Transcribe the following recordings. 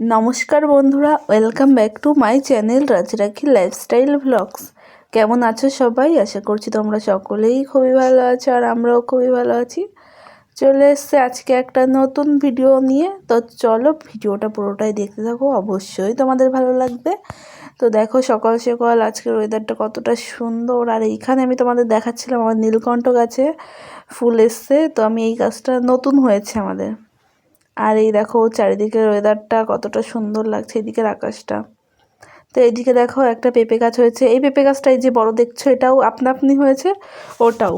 নমস্কার বন্ধুরা welcome back to my channel Rajrakhi lifestyle vlogs কেমন আছো সবাই? আশা করছি তোমরা সকলেই খুবই ভালো আছো আর আমরাও খুবই ভালো আছি। চলে এসছে আজকে একটা নতুন ভিডিও নিয়ে। তো চলো ভিডিওটা পুরোটাই দেখতে থাকো, অবশ্যই তোমাদের ভালো লাগবে। তো দেখো সকাল সকাল আজকের ওয়েদারটা কতটা সুন্দর। আর এইখানে আমি তোমাদের দেখাচ্ছিলাম আমার নীলকণ্ঠ গাছে ফুল এসছে। তো আমি এই গাছটা নতুন হয়েছে আমাদের। আর এই দেখো চারিদিকের ওয়েদারটা কতটা সুন্দর লাগছে এদিকের আকাশটা। তো এইদিকে দেখো একটা পেঁপে গাছ হয়েছে। এই পেঁপে গাছটা এই যে বড় দেখছ, এটাও আপনা আপনি হয়েছে, ওটাও।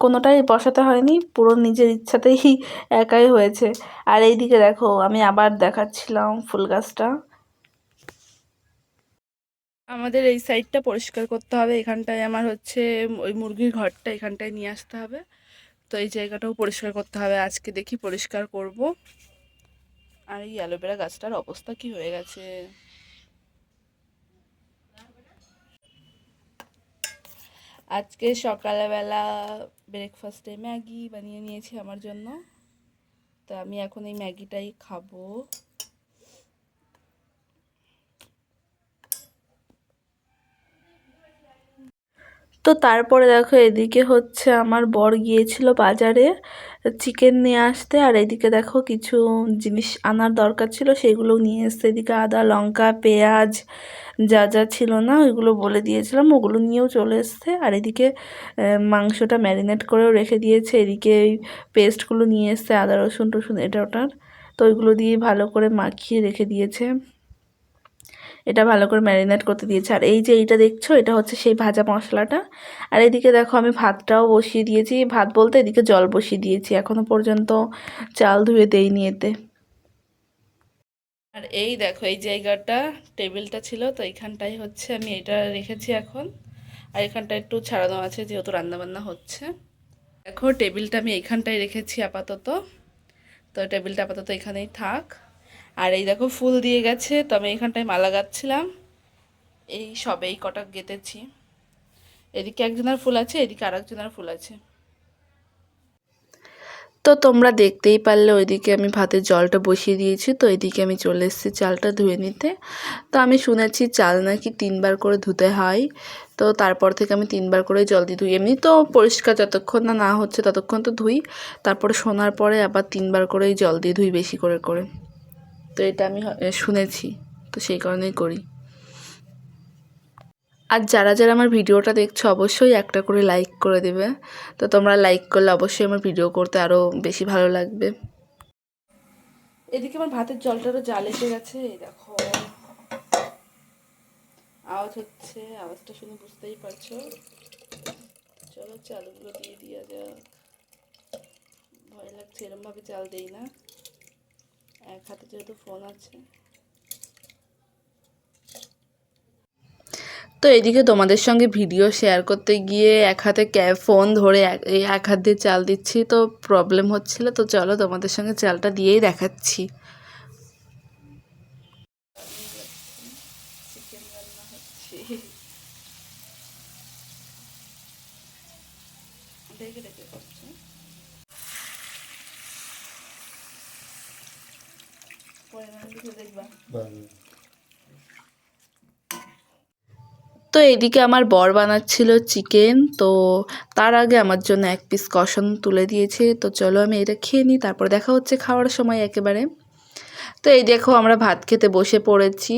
কোনোটাই বসাতে হয়নি, পুরো নিজের ইচ্ছাতেই একাই হয়েছে। আর এইদিকে দেখো, আমি আবার দেখাচ্ছিলাম ফুল গাছটা। আমাদের এই সাইডটা পরিষ্কার করতে হবে। এখানটায় আমার হচ্ছে, ওই মুরগির ঘরটা এখানটায় নিয়ে আসতে হবে। তো এই জায়গাটাও পরিষ্কার করতে হবে। আজকে দেখি পরিষ্কার করব। আর এই অ্যালোভেরা গাছটার অবস্থা কি হয়ে গেছে? আজকে সকালবেলা ব্রেকফাস্টে ম্যাগি বানিয়ে নিয়েছি আমার জন্য। তো আমি এখন এই ম্যাগিটাই খাব। তো তারপরে দেখো এদিকে হচ্ছে আমার বর গিয়েছিল বাজারে চিকেন নিয়ে আসতে, আর এদিকে দেখো কিছু জিনিস আনার দরকার ছিল, সেগুলো নিয়ে এসছে। এদিকে আদা, লঙ্কা, পেঁয়াজ যা যা ছিল না, ওইগুলো বলে দিয়েছিলাম, ওগুলো নিয়েও চলে এসছে। আর এদিকে মাংসটা ম্যারিনেট করেও রেখে দিয়েছে। এদিকে ওই পেস্টগুলো নিয়ে এসছে, আদা, রসুন, টসুন, এটা ওটার। তো ওইগুলো দিয়ে ভালো করে মাখিয়ে রেখে দিয়েছে। এটা ভালো করে ম্যারিনেট করতে দিয়েছে। আর এই যে এইটা দেখছ, এটা হচ্ছে সেই ভাজা মশলাটা। আর এদিকে দেখো, আমি ভাতটাও বসিয়ে দিয়েছি। ভাত বলতে এদিকে জল বসিয়ে দিয়েছি। এখনও পর্যন্ত চাল ধুয়ে দেইনি এতে। আর এই দেখো, এই জায়গাটা, টেবিলটা ছিল, তো এইখানটাই হচ্ছে আমি এটা রেখেছি এখন। আর এখানটা একটু ছাড়ানো আছে, যেহেতু রান্নাবান্না হচ্ছে। দেখো, টেবিলটা আমি এইখানটাই রেখেছি আপাতত। তো টেবিলটা আপাতত এখানেই থাক। আর এই দেখো ফুল দিয়ে গেছে, তো আমি এখানটায় মালা গাচ্ছিলাম এই সবে এই কটা গেতেছি এদিকে একজনের ফুল আছে, এদিকে আরেকজনের ফুল আছে। তো তোমরা দেখতেই পারলে ওইদিকে আমি ভাতের জলটা বসিয়ে দিয়েছি, তো এদিকে আমি চলে এসেছি চালটা ধুয়ে নিতে। তো আমি শুনেছি চাল নাকি তিনবার করে ধুতে হয়, তো তারপর থেকে আমি তিনবার করে জল দিয়ে ধুই। এমনি তো পরিষ্কার যতক্ষণ না না হচ্ছে ততক্ষণ তো ধুই, তারপরে শোনার পরে আবার তিনবার করেই জল দিয়ে ধুই বেশি করে করে। তো এটা আমি শুনেছি। তো সেই কারণেই করি। আর যারা যারা আমার ভিডিওটা দেখছ, অবশ্যই একটা করে লাইক করে দেবে। তো তোমরা লাইক করলে অবশ্যই আমার ভিডিও করতে আরও বেশি ভালো লাগবে। এদিকে আমার ভাতের জলটা জাল এসে গেছে, এই দেখো। আওয়াজ হচ্ছে, আওয়াজটা শুনে বুঝতেই পারছ। চলো চালগুলো দিয়ে দিয়া যাক। ভয় লাগছে, এরমভাবে চাল দেই না। এক হাতে যেহেতু ফোন আছে। তো এদিকে তোমাদের সঙ্গে ভিডিও শেয়ার করতে গিয়ে এক হাতে ক্যাব ফোন ধরে এক হাত দিয়ে চাল দিচ্ছি তো প্রবলেম হচ্ছিল। তো চলো তোমাদের সঙ্গে চালটা দিয়েই দেখাচ্ছি। চিকেন রান্না হচ্ছে দেখে দেখে করছে তো এদিকে আমার বর বানাচ্ছিল চিকেন, তো তার আগে আমার জন্য এক পিস কষন তুলে দিয়েছে। তো চলো আমি এটা খেয়ে নিই, তারপর দেখা হচ্ছে খাওয়ার সময় একেবারে। তো এই দেখো আমরা ভাত খেতে বসে পড়েছি।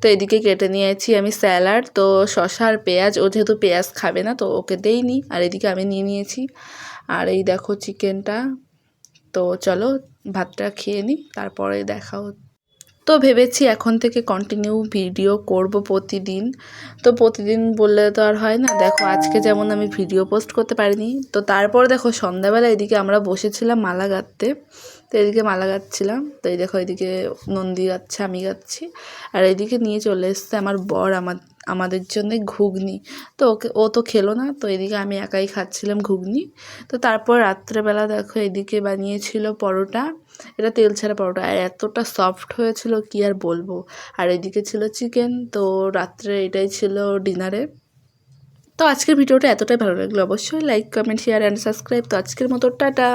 তো এদিকে কেটে নিয়েছি আমি স্যালাড, তো শশা আর পেঁয়াজ। ও যেহেতু পেঁয়াজ খাবে না, তো ওকে দেইনি, আর এদিকে আমি নিয়ে নিয়েছি। আর এই দেখো চিকেনটা। তো চলো ভাতটা খেয়ে নিই তারপরে দেখা তো ভেবেছি এখন থেকে কন্টিনিউ ভিডিও করব প্রতিদিন। তো প্রতিদিন বললে তো আর হয় না। দেখো, আজকে যেমন আমি ভিডিও পোস্ট করতে পারিনি, তো তারপর দেখো সন্ধ্যাবেলা এদিকে আমরা বসেছিলাম মালা গাঁথতে তো এদিকে মালা গাচ্ছিলাম তো এই দেখো এদিকে নন্দী গাচ্ছে, আমি গাচ্ছি। আর এদিকে নিয়ে চলে এসছে আমার বর আমার, আমাদের জন্য ঘুগনি। তো ওকে, ও তো খেলো না, তো এদিকে আমি একাই খাচ্ছিলাম ঘুগনি। তো তারপর রাত্রেবেলা দেখো এদিকে বানিয়েছিল পরোটা। এটা তেল ছাড়া পরোটা। আর এতটা সফট হয়েছিল, কি আর বলব? আর এদিকে ছিল চিকেন তো রাত্রে এটাই ছিল ডিনারে তো আজকের ভিডিওটা এতটাই ভালো লাগল। অবশ্যই like comment share and subscribe তো আজকের মতো, টাটা!